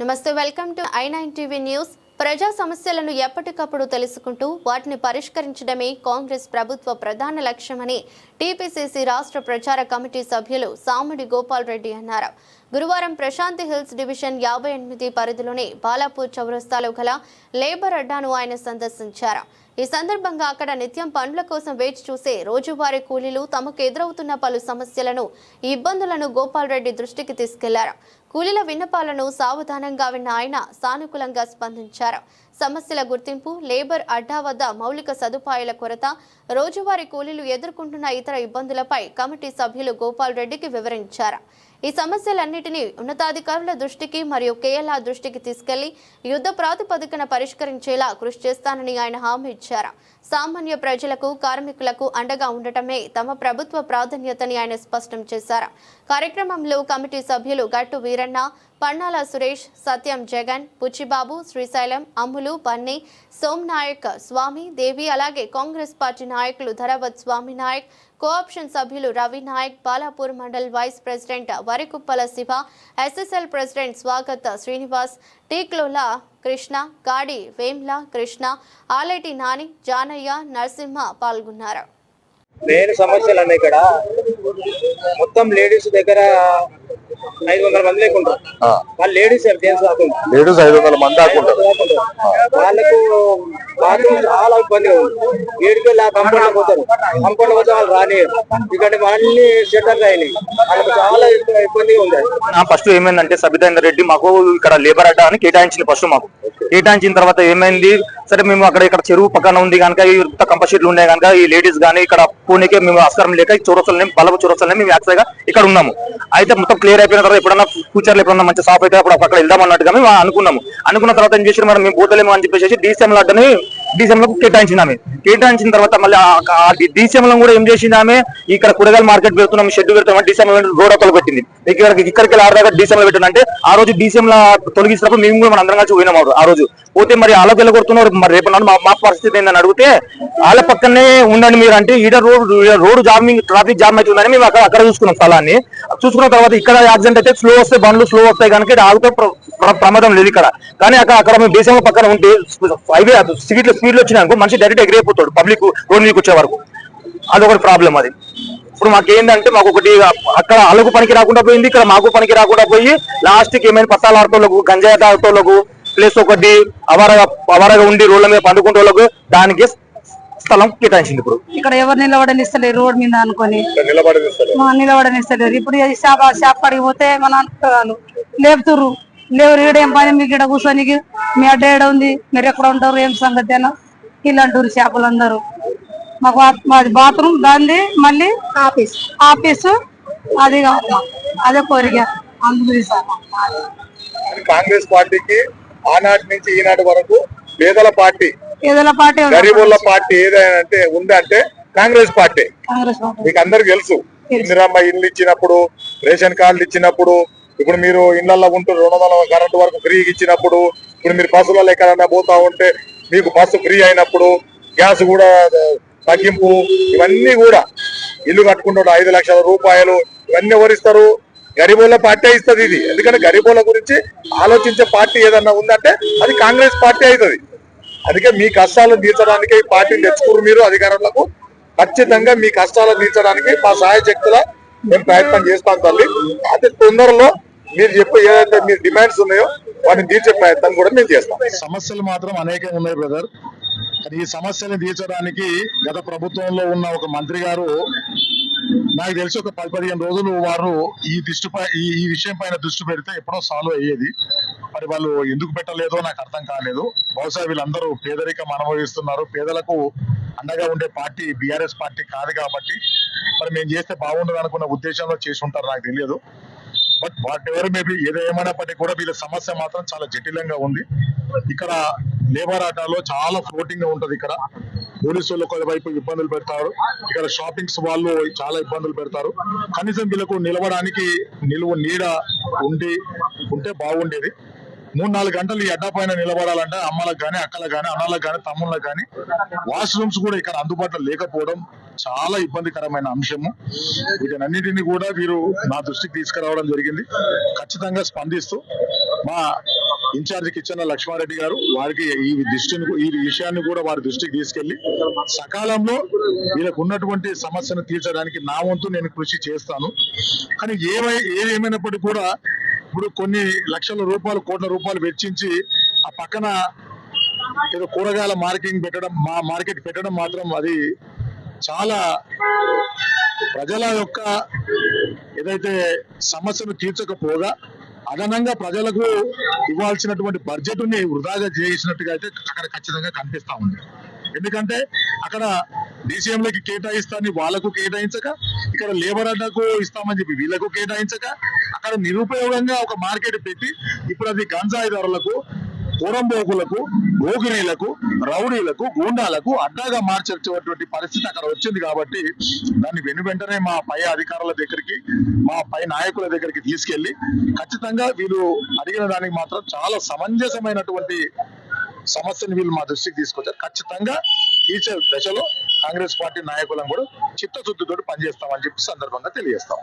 నమస్తే welcome to I nine TV news. ప్రజా సమస్యలను ఎప్పటికప్పుడు తెలుసుకుంటూ వాటిని పరిష్కరించడమే కాంగ్రెస్ ప్రభుత్వ ప్రధాన లక్ష్యమని టీపీసీసీ రాష్ట్ర ప్రచార కమిటీ సభ్యులు సామిడి గోపాల్ రెడ్డి అన్నారు. గురువారం ప్రశాంతి హిల్స్ డివిజన్ యాభై ఎనిమిది పరిధిలోని బాలాపూర్ చౌరస్తాలో గల లేబర్ అడ్డాను ఆయన సందర్శించారు. ఈ సందర్భంగా అక్కడ నిత్యం పనుల కోసం వేచి చూసే రోజువారీ కూలీలు తమకు ఎదురవుతున్న పలు సమస్యలను ఈ ఇబ్బందులను గోపాల్ రెడ్డి దృష్టికి తీసుకెళ్ళారు. కూలీల విన్నపాలను సావధానంగా విన్న ఆయన సానుకూలంగా స్పందించారు. సమస్యల గుర్తింపు లేబర్ అడ్డా వద్ద మౌలిక సదుపాయాల కొరత రోజువారీ కూలీలు ఎదుర్కొంటున్న ఇతర ఇబ్బందులపై కమిటీ సభ్యులు గోపాల్ రెడ్డికి వివరించారు. ఈ సమస్యలన్నిటినీ ఉన్నతాధికారుల దృష్టికి మరియు కేఎల్ఆర్ దృష్టికి తీసుకెళ్ళి యుద్ధ ప్రాతిపదికన పరిష్కరించేలా కృషి చేస్తానని ఆయన హామీ ఇచ్చారు. సామాన్య ప్రజలకు కార్మికులకు అండగా ఉండటమే తమ ప్రభుత్వ ప్రాధాన్యతని ఆయన స్పష్టం చేశారు. కార్యక్రమంలో కమిటీ సభ్యులు గట్టు వీరన్న పన్నాల సురేష్ సత్యం జగన్ పుచ్చిబాబు శ్రీశైలం అమ్ములు పన్నీ సోమ్నాయక్ స్వామి దేవి అలాగే కాంగ్రెస్ పార్టీ నాయకులు ధరవత్ స్వామి నాయక్ కోఆప్షన్ సభ్యులు Ravi Naik Balapur mandal vice president Varikuppala Shiva SSL president Swagat Srinivas టీక్లోల Krishna గాడి వేమ్ల కృష్ణ ఆలేటి నాని జానయ్య నరసింహ పాల్గొన్నారు. మెయిన్ సమస్యలు అన్నీ ఇక్కడ. మొత్తం లేడీస్ దగ్గర ఐదు వందల మంది లేకుంటారు. ఆ, వాళ్ళు లేడీస్ లేడీస్ ఐదు వందల మంది వాళ్ళకు బాత్రూమ్ చాలా ఇబ్బందిగా ఉంది ఏడుకెళ్ళి ఆ కంపౌండ్ పోతారు. కంపౌండ్ పోతే వాళ్ళు రానియరు ఇక్కడ అన్ని షట్టర్లు అయినాయి. వాళ్ళకి చాలా ఇబ్బందిగా ఉంది ఫస్ట్ ఏమైందంటే సబితేందర్ రెడ్డి మాకు ఇక్కడ లేబర్ అడ్డా అని కేటాయించింది ఫస్ట్ మాకు. కేటాయించిన తర్వాత ఏమైంది? సరే మేము అక్కడ ఇక్కడ చెరువు పక్కన ఉంది కనుక ఈ కంపల్సరీలు ఉన్నాయి కనుక ఈ లేడీస్ కానీ ఇక్కడ పూణేకే మేము ఆస్కారం లేక చూరసలనే చౌరస్తలనే బలపు మేము యాక్చువల్గా ఇక్కడ ఉన్నాము. అయితే మొత్తం క్లియర్ అయిపోయిన తర్వాత ఎప్పుడన్నా ఫ్యూచర్లో ఎప్పుడన్నా మంచి సాఫ్ అయితే అప్పుడు అక్కడ వెళ్దాం అన్నట్టుగా మేము అనుకున్నాము. అనుకున్న తర్వాత ఏం చేసి మనం మేము పోతలేము అని చెప్పేసి డీసీఎం అడ్డని డీసీఎం లో కేటాయించింది ఆమె. కేటాయించిన తర్వాత మళ్ళీ ఆ లో కూడా ఏం చేసింది ఆమె? ఇక్కడ కూరగాయల మార్కెట్ పెడుతున్నాం షెడ్ పెడుతున్నాం డీసీఎం రోడ్ అక్కలు పెట్టింది ఇక్కడ ఇక్కడికి ఆడదాకా డీసీఎం లో పెట్టింది అంటే ఆ రోజు డీసీఎం లో తొలగించినప్పుడు మేము కూడా మన అందరం కలిసి పోయినాం ఆ రోజు. పోతే మరి వాళ్ళకి వెళ్ళగొడుతున్నారు మరి రేపు నాడు మా మా పరిస్థితి ఏందని అడిగితే వాళ్ళ పక్కనే ఉండండి మీరు అంటే ఈడ road road jamming traffic jam అవుతుందని మేము అక్కడ అక్కడ చూసుకున్నాం స్థలాన్ని. చూసుకున్న తర్వాత ఇక్కడ యాక్సిడెంట్ అయితే స్లో వస్తే బండ్లు స్లో వస్తాయి కనుక ఆగితే ప్ర- ప్రమాదం లేదు ఇక్కడ. కానీ అక్కడ అక్కడ మేము దేశంలో పక్కన ఉంటే హైవే స్పీడ్ స్పీడ్ వచ్చినాక మనిషి డైరెక్ట్ ఎగిరైపోతాడు పబ్లిక్ రోడ్ మీదకి వచ్చే వరకు. అదొకటి ప్రాబ్లం అది. ఇప్పుడు మాకు ఏంటంటే మాకు ఒకటి అక్కడ అలకు పనికి రాకుండా పోయింది ఇక్కడ మాకు పనికి రాకుండా పోయి లాస్ట్కి ఏమైనా పత్తాల ఆటోలకు గంజాయి ఆటోలకు ప్లస్ ఒకటి అవారగా అవారగా ఉండి రోడ్ల మీద పండుకుంటే వాళ్ళకు దానికి స్థలం కేటాయించింది ఇప్పుడు. ఇక్కడ ఎవరు నిలబడనిస్తలేరు రోడ్ మీద అనుకొని. నిలబడనిస్తలేరు. ఇప్పుడు షాప్ షాప్ కాడికి పోతే మన లేపుతుర్రు. లేవు ఈడేం పని? మీకు ఇక్కడ కూర్చొనికి మీ అడ్డ ఏడ ఉంది? మీరు ఎక్కడ ఉంటారు? ఏం సంగతి అని ఇలా అంటారు షాపులు అందరూ మాకు మాది బాత్రూమ్ దాన్ని మళ్ళీ ఆఫీస్. ఆఫీసు అది కావాలి. అదే కోరిక. అందుకు కాంగ్రెస్ పార్టీకి ఆనాటి నుంచి ఈనాటి వరకు పేదల పార్టీ ఏదైనా పార్టీ. గరీబుల పార్టీ ఏదైనా అంటే ఉందంటే కాంగ్రెస్ పార్టీ. కాంగ్రెస్ పార్టీ. మీకు అందరికి తెలుసు. ఇందిరమ్మ ఇల్లు ఇచ్చినప్పుడు రేషన్ కార్డులు ఇచ్చినప్పుడు ఇప్పుడు మీరు ఇళ్ళలో ఉంటూ రెండు వందల కరెంటు వరకు ఫ్రీగా ఇచ్చినప్పుడు ఇప్పుడు మీరు బస్సులలో ఎక్కడన్నా పోతా ఉంటే మీకు బస్సు ఫ్రీ అయినప్పుడు గ్యాస్ కూడా తగ్గింపు ఇవన్నీ కూడా ఇల్లు కట్టుకుంటాడు ఐదు లక్షల రూపాయలు ఇవన్నీ ఎవరిస్తారు? గరీబుల పార్టీ ఇస్తుంది ఇది. ఎందుకంటే గరీబుల గురించి ఆలోచించే పార్టీ ఏదన్నా ఉందంటే అది కాంగ్రెస్ పార్టీ అవుతుంది. అందుకే మీ కష్టాలను తీర్చడానికి ఈ పార్టీని తెచ్చుకోరు మీరు అధికారులకు. ఖచ్చితంగా మీ కష్టాలను తీర్చడానికి మా సహాయ శక్తుల మేము ప్రయత్నం చేస్తాం తల్లి. అతి తొందరలో మీరు చెప్పే ఏదైతే మీ డిమాండ్స్ ఉన్నాయో వాటిని తీర్చే ప్రయత్నం కూడా మేము చేస్తాం. సమస్యలు మాత్రం అనేకం ఉన్నాయి బ్రదర్. ఈ సమస్యని తీర్చడానికి గత ప్రభుత్వంలో ఉన్న ఒక మంత్రి గారు నాకు తెలిసి ఒక పది పదిహేను రోజులు వారు ఈ దృష్టిపై ఈ విషయం పైన దృష్టి పెడితే ఎప్పుడో సాల్వ్ అయ్యేది. మరి వాళ్ళు ఎందుకు పెట్టలేదో నాకు అర్థం కాలేదు. బహుశా వీళ్ళందరూ పేదరికం అనుభవిస్తున్నారు. పేదలకు అండగా ఉండే పార్టీ బీఆర్ఎస్ పార్టీ కాదు కాబట్టి మరి మేము చేస్తే బాగుండదు అనుకున్న ఉద్దేశంలో చేసి ఉంటారు నాకు తెలియదు. బట్ వాట్ ఎవర్ మేబీ ఏదేమైనప్పటికీ కూడా వీళ్ళ సమస్య మాత్రం చాలా జటిలంగా ఉంది. ఇక్కడ లేబర్ ఆటాలో చాలా ఫ్లోటింగ్గా ఉంటది ఇక్కడ. పోలీసు వాళ్ళు వైపు ఇబ్బందులు పెడతారు. ఇక్కడ షాపింగ్స్ వాళ్ళు చాలా ఇబ్బందులు పెడతారు. కనీసం వీళ్ళకు నిలవడానికి నిలువ నీడ ఉండి ఉంటే బాగుండేది. మూడు నాలుగు గంటలు ఈ అడ్డా పైన నిలబడాలంటే అమ్మలకు కానీ అక్కలకు కానీ అన్నలకు కానీ తమ్ముళ్ళకి కానీ వాష్రూమ్స్ కూడా ఇక్కడ అందుబాటులో లేకపోవడం చాలా ఇబ్బందికరమైన అంశము. వీటన్నిటిని కూడా వీరు నా దృష్టికి తీసుకురావడం జరిగింది. ఖచ్చితంగా స్పందిస్తూ మా ఇన్ఛార్జ్ కిచెన్ లక్ష్మారెడ్డి గారు వారికి ఈ దృష్టిని ఈ విషయాన్ని కూడా వారి దృష్టికి తీసుకెళ్ళి సకాలంలో వీళ్ళకు ఉన్నటువంటి సమస్యను తీర్చడానికి నా వంతు నేను కృషి చేస్తాను. కానీ ఏమై ఏది ఏమైనప్పటికీ కూడా ఇప్పుడు కొన్ని లక్షల రూపాయలు కోట్ల రూపాయలు వెచ్చించి ఆ పక్కన ఏదో కూరగాయల మార్కెటింగ్ పెట్టడం మా మార్కెట్ పెట్టడం మాత్రం అది చాలా ప్రజల యొక్క ఏదైతే సమస్యను తీర్చకపోగా అదనంగా ప్రజలకు ఇవ్వాల్సినటువంటి బడ్జెట్ని వృధాగా చేసినట్టుగా అయితే అక్కడ ఖచ్చితంగా కనిపిస్తా ఉంది. ఎందుకంటే అక్కడ DCM కేటాయిస్తా కేటాయిస్తాన్ని వాళ్ళకు కేటాయించక ఇక్కడ లేబర్ అడ్డకు ఇస్తామని చెప్పి వీళ్ళకు కేటాయించక అక్కడ నిరుపయోగంగా ఒక మార్కెట్ పెట్టి ఇప్పుడు అది గంజాయి ధరలకు పూరంబోకులకు భోగిరీలకు రౌడీలకు గూండాలకు అడ్డాగా మార్చేటువంటి పరిస్థితి అక్కడ వచ్చింది కాబట్టి దాన్ని వెను వెంటనే మా పై అధికారుల దగ్గరికి మా పై నాయకుల దగ్గరికి తీసుకెళ్ళి ఖచ్చితంగా వీళ్ళు అడిగిన దానికి మాత్రం చాలా సమంజసమైనటువంటి సమస్యను వీళ్ళు మా దృష్టికి తీసుకొచ్చారు. ఖచ్చితంగా తీర్చే దశలో కాంగ్రెస్ పార్టీ నాయకులను కూడా చిత్తశుద్ధితో పనిచేస్తామని చెప్పి సందర్భంగా తెలియజేస్తాం.